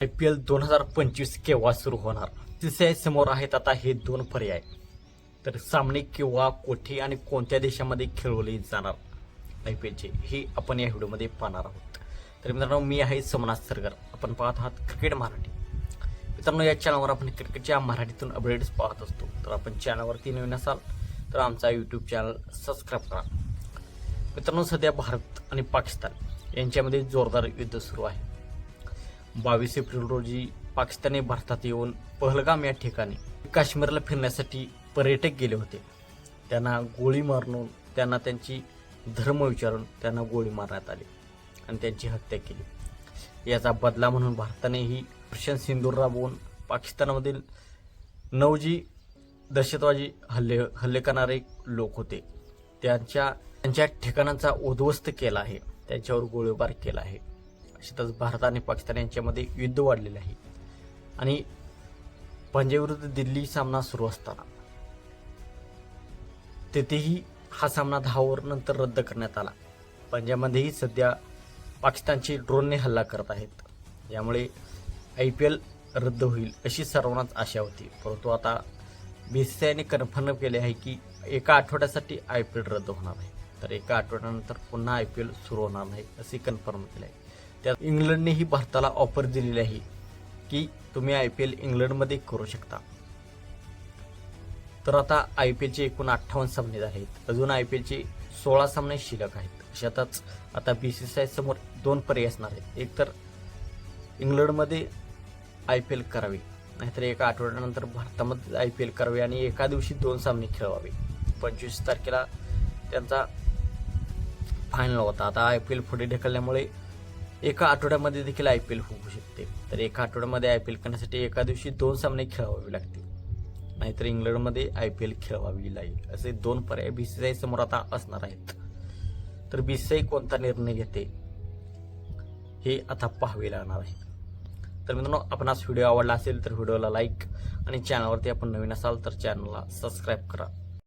I P L दोन हजार पंचवीस केव्हा सुरू होणार? सीसीआय समोर आहेत आता हे दोन पर्याय. तर सामने केव्हा कोठे आणि कोणत्या देशामध्ये खेळवले जाणार? आय पी एलचे हे आपण या व्हिडिओमध्ये पाहणार आहोत. तर मित्रांनो मी आहे सोमनाथ सरगर. आपण पाहत आहात क्रिकेट मराठी. मित्रांनो या चॅनलवर आपण क्रिकेटच्या मराठीतून अपडेट्स पाहत असतो. तर आपण चॅनलवरती नवीन असाल तर आमचा यूट्यूब चॅनल सबस्क्राईब करा. मित्रांनो सध्या भारत आणि पाकिस्तान यांच्यामध्ये जोरदार युद्ध सुरू आहे. बावीस एप्रिल रोजी पाकिस्तानी भारतात येऊन पहलगाम या ठिकाणी काश्मीरला फिरण्यासाठी पर्यटक गेले होते. त्यांना गोळी मारून त्यांना त्यांची धर्म विचारून त्यांना गोळी मारण्यात आली आणि त्यांची हत्या केली. याचा बदला म्हणून भारतानेही पर्शियन सिंदूर राबवून पाकिस्तानामधील नऊजी दहशतवादी हल्ले हल्ले करणारे लोक होते. त्यांच्या त्यांच्या ठिकाणांचा उद्ध्वस्त केला आहे. त्यांच्यावर गोळीबार केला आहे. तसेच भारत आणि पाकिस्तान यांच्यामध्ये युद्ध वाढलेले आहे. आणि पंजाबविरुद्ध दिल्ली सामना सुरू असताना तेथेही हा सामना दहा ओव्हर नंतर रद्द करण्यात आला. पंजाबमध्येही सध्या पाकिस्तानचे ड्रोनने हल्ला करत आहेत. यामुळे आय पी एल रद्द होईल अशी सर्वांनाच आशा होती. परंतु आता बी सी आयने कन्फर्म केले आहे की एका आठवड्यासाठी आय पी एल रद्द होणार आहे. तर एका आठवड्यानंतर पुन्हा आय पी एल सुरू होणार नाही असे कन्फर्म केले आहे. त्यात इंग्लंडनेही भारताला ऑफर दिलेली आहे की तुम्ही आय पी एल इंग्लंडमध्ये करू शकता. तर आता आय पी एलचे एकूण अठ्ठावन्न सामने झाले आहेत अजून आय पी एलचे सोळा सामने शिल्लक आहेत. अशातच आता बी सी सी आय समोर दोन पर्याय असणार आहेत. एक तर इंग्लंडमध्ये आय पी एल करावे. नाहीतर एका आठवड्यानंतर भारतामध्ये आय पी एल करावे आणि एका दिवशी दोन सामने खेळवावे. पंचवीस तारखेला त्यांचा फायनल होता. आता आय पी एल पुढे ढकलल्यामुळे एका आठवड्यामध्ये देखील आय पी एल होऊ शकते. तर एका आठवड्यामध्ये आय पी एल करण्यासाठी एका दिवशी दोन सामने खेळवावे लागतील. नाहीतर इंग्लंडमध्ये आय पी एल खेळवावी लागेल. असे दोन पर्याय बी सी आय समोर आता असणार आहेत. तर बी सी आय कोणता निर्णय घेते? हे आता पाहावे लागणार आहे. तर मित्रांनो आपणास व्हिडिओ आवडला असेल तर व्हिडिओला लाईक आणि चॅनलवरती आपण नवीन असाल तर चॅनलला सबस्क्राईब करा.